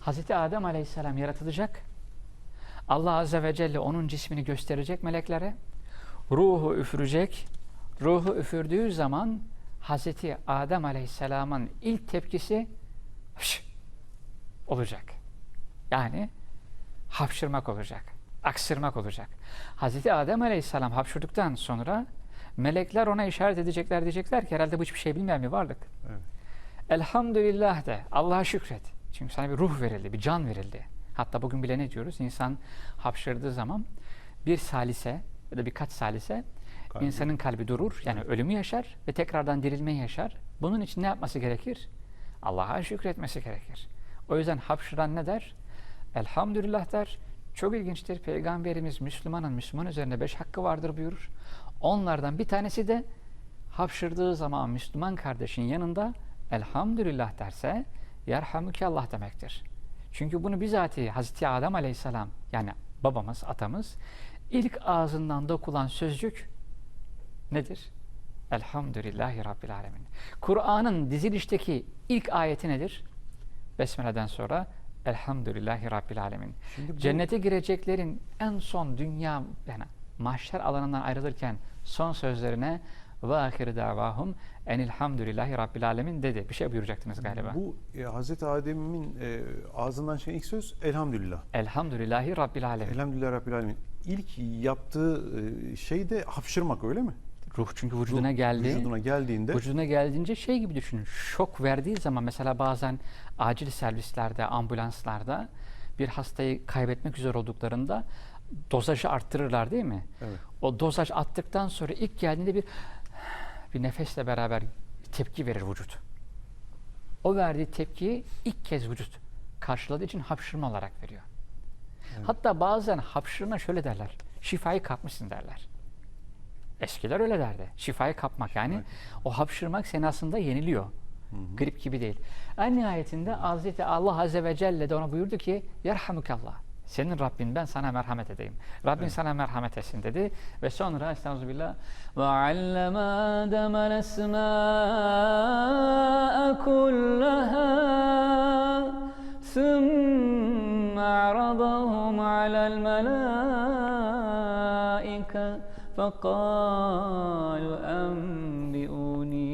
Hazreti Adem Aleyhisselam yaratılacak. Allah Azze ve Celle onun cismini gösterecek meleklere. Ruhu üfürecek. Ruhu üfürdüğü zaman Hazreti Adem Aleyhisselam'ın ilk tepkisi hış olacak. Yani hapşırmak olacak. Aksırmak olacak. Hazreti Adem Aleyhisselam hapşırdıktan sonra melekler ona işaret edecekler diyecekler ki herhalde bu hiçbir şey bilmeyen bir varlık. Evet. Elhamdülillah de Allah'a şükret. Çünkü sana bir ruh verildi, bir can verildi. Hatta bugün bile ne diyoruz? İnsan hapşırdığı zaman bir salise ya da birkaç salise Kalbi. insanın kalbi durur. Yani ölümü yaşar ve tekrardan dirilmeyi yaşar. Bunun için ne yapması gerekir? Allah'a şükretmesi gerekir. O yüzden hapşıran ne der? Elhamdülillah der. Çok ilginçtir. Peygamberimiz Müslümanın Müslüman üzerine beş hakkı vardır buyurur. Onlardan bir tanesi de hapşırdığı zaman Müslüman kardeşin yanında elhamdülillah derse yerhamüke Allah demektir. Çünkü bunu bizatihi Hazreti Adem Aleyhisselam yani babamız, atamız ilk ağzından dokulan sözcük nedir? Elhamdülillahi Rabbil Alemin. Kur'an'ın dizilişteki ilk ayeti nedir? Besmele'den sonra Elhamdülillahi Rabbil Alemin. Şimdi bu, Cennete gireceklerin en son dünya yani mahşer alanından ayrılırken son sözlerine ve ahir davahum enilhamdülillahi rabbil alemin dedi. Bir şey buyuracaktınız galiba. bu e, Hazreti Adem'in e, ağzından çıkan ilk söz elhamdülillah. Elhamdülillahi rabbil alemin. Elhamdülillah Rabbil Alemin. İlk yaptığı e, şey de hapşırmak öyle mi? Ruh çünkü vücuduna Ruh geldi. Vücuduna geldiğinde Vücuduna geldiğince şey gibi düşünün. Şok verdiği zaman mesela bazen acil servislerde, ambulanslarda bir hastayı kaybetmek üzere olduklarında dozajı arttırırlar değil mi? evet. O dozaj attıktan sonra ilk geldiğinde bir bir nefesle beraber tepki verir vücut. O verdiği tepkiyi ilk kez vücut karşıladığı için hapşırma olarak veriyor. Evet. Hatta bazen hapşırma şöyle derler. Şifayı kapmışsın derler. Eskiler öyle derdi. Şifayı kapmak yani Evet. o hapşırmak seni aslında yeniliyor. Hı hı. Grip gibi değil. En nihayetinde Hazreti Allah Azze ve Celle de ona buyurdu ki Yerhamukallah. Senin Rabbin ben sana merhamet edeyim. Rabbin evet. sana merhamet etsin dedi. Ve sonra estağfirullah ve alleme ademel esmâe kullaha sümme aradahum alel melâike fekâlu enbi'uni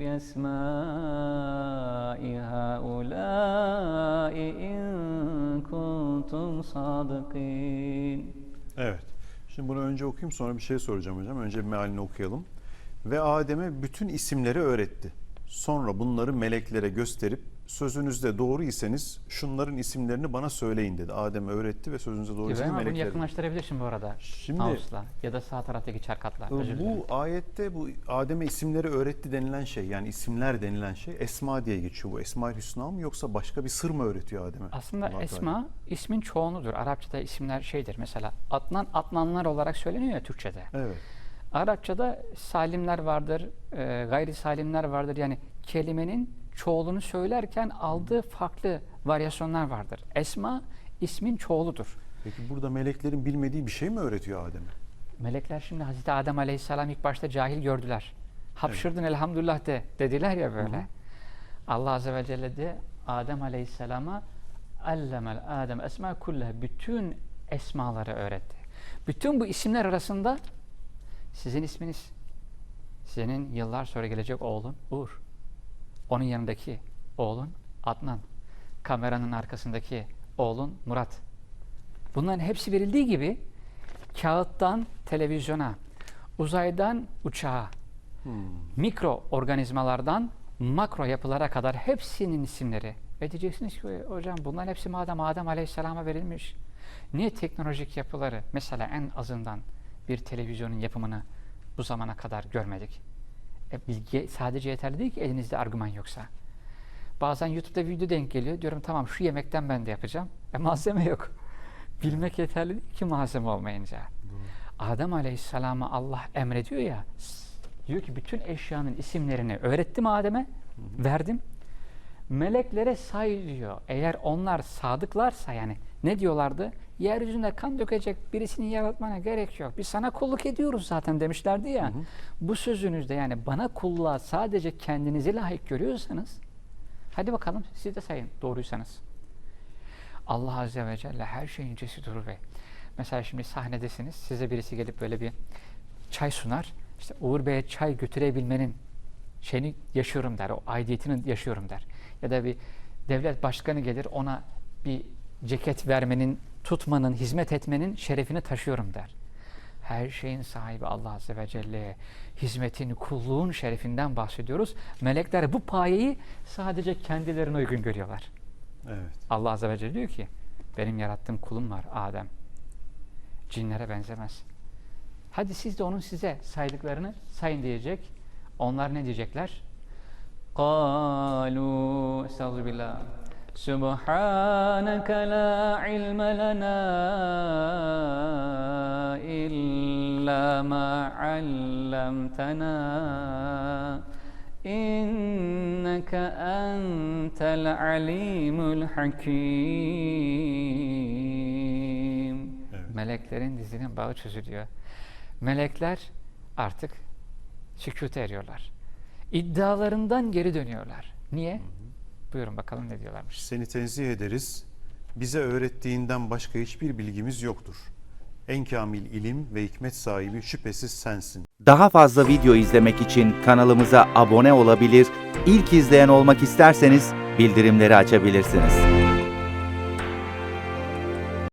bi esmâe صادقين Evet. Şimdi bunu önce okuyayım sonra bir şey soracağım hocam. Önce bir mealini okuyalım. Ve Adem'e bütün isimleri öğretti. Sonra bunları meleklere gösterip sözünüzde doğru iseniz şunların isimlerini bana söyleyin dedi. Adem öğretti ve sözünüzde doğru iseniz Ama bunu yakınlaştırabilirsin bu arada. Şimdi Mouse'la ya da sağ taraftaki çarkatla. Bu ayette bu Adem'e isimleri öğretti denilen şey yani isimler denilen şey Esma diye geçiyor. Bu Esma-ül Hüsna mı yoksa başka bir sır mı öğretiyor Adem'e? Aslında Allah Teala? Esma ismin çoğunudur. Arapçada isimler şeydir. Mesela Adnan, Adnanlar olarak söyleniyor ya Türkçe'de. Evet. Arapçada salimler vardır, e, gayri salimler vardır. Yani kelimenin çoğulunu söylerken aldığı farklı varyasyonlar vardır. Esma ismin çoğuludur. Peki burada meleklerin bilmediği bir şey mi öğretiyor Adem'e? Melekler şimdi Hazreti Adem Aleyhisselam ilk başta cahil gördüler. Hapşırdın elhamdülillah de dediler ya böyle. Hı hı. Allah Azze ve Celle de Adem Aleyhisselam'a allemel Adem esma kulle bütün esmaları öğretti. Bütün bu isimler arasında sizin isminiz, senin yıllar sonra gelecek oğlun Uğur, onun yanındaki oğlun Adnan, kameranın arkasındaki oğlun Murat. Bunların hepsi verildiği gibi kağıttan televizyona, uzaydan uçağa, Hmm. mikro organizmalardan makro yapılara kadar hepsinin isimleri. Ve diyeceksiniz ki hocam bunların hepsi madem Adem Aleyhisselam'a verilmiş. Niye teknolojik yapıları mesela en azından bir televizyonun yapımını bu zamana kadar görmedik? E, bilgi sadece yeterli değil ki elinizde argüman yoksa. Bazen YouTube'da video denk geliyor. Diyorum tamam şu yemekten ben de yapacağım. E malzeme yok. Bilmek yeterli değil ki malzeme olmayınca. Adem Aleyhisselam'a Allah emrediyor ya. Diyor ki bütün eşyanın isimlerini öğrettim Adem'e, verdim. Meleklere say diyor. Eğer onlar sadıklarsa yani ne diyorlardı? Yeryüzünde kan dökecek birisini yaratmana gerek yok. Biz sana kulluk ediyoruz zaten demişlerdi ya. Hı hı. Bu sözünüzde yani bana kulluğa sadece kendinizi layık görüyorsanız hadi bakalım siz de sayın doğruysanız. Allah Azze ve Celle her şeyin incesidir ve mesela şimdi sahnedesiniz size birisi gelip böyle bir çay sunar. İşte Uğur Bey'e çay götürebilmenin şeyini yaşıyorum der. O aidiyetini yaşıyorum der. Ya da bir devlet başkanı gelir ona bir ceket vermenin, tutmanın, hizmet etmenin şerefini taşıyorum der. Her şeyin sahibi Allah Azze ve Celle'ye hizmetin, kulluğun şerefinden bahsediyoruz. Melekler bu payeyi sadece kendilerine uygun görüyorlar. Evet. Allah Azze ve Celle diyor ki benim yarattığım kulum var Adem. Cinlere benzemez. Hadi siz de onun size saydıklarını sayın diyecek. Onlar ne diyecekler? قالوا استغفر بالله سبحانك لا علم لنا إلا ما علمتنا إنك أنت العليم الحكيم Evet. Meleklerin dizinin bağı çözülüyor. Melekler artık sükûte eriyorlar. İddialarından geri dönüyorlar. Niye? Buyurun bakalım ne diyorlarmış. Seni tenzih ederiz. Bize öğrettiğinden başka hiçbir bilgimiz yoktur. En kamil ilim ve hikmet sahibi şüphesiz sensin. Daha fazla video izlemek için kanalımıza abone olabilir, ilk izleyen olmak isterseniz bildirimleri açabilirsiniz.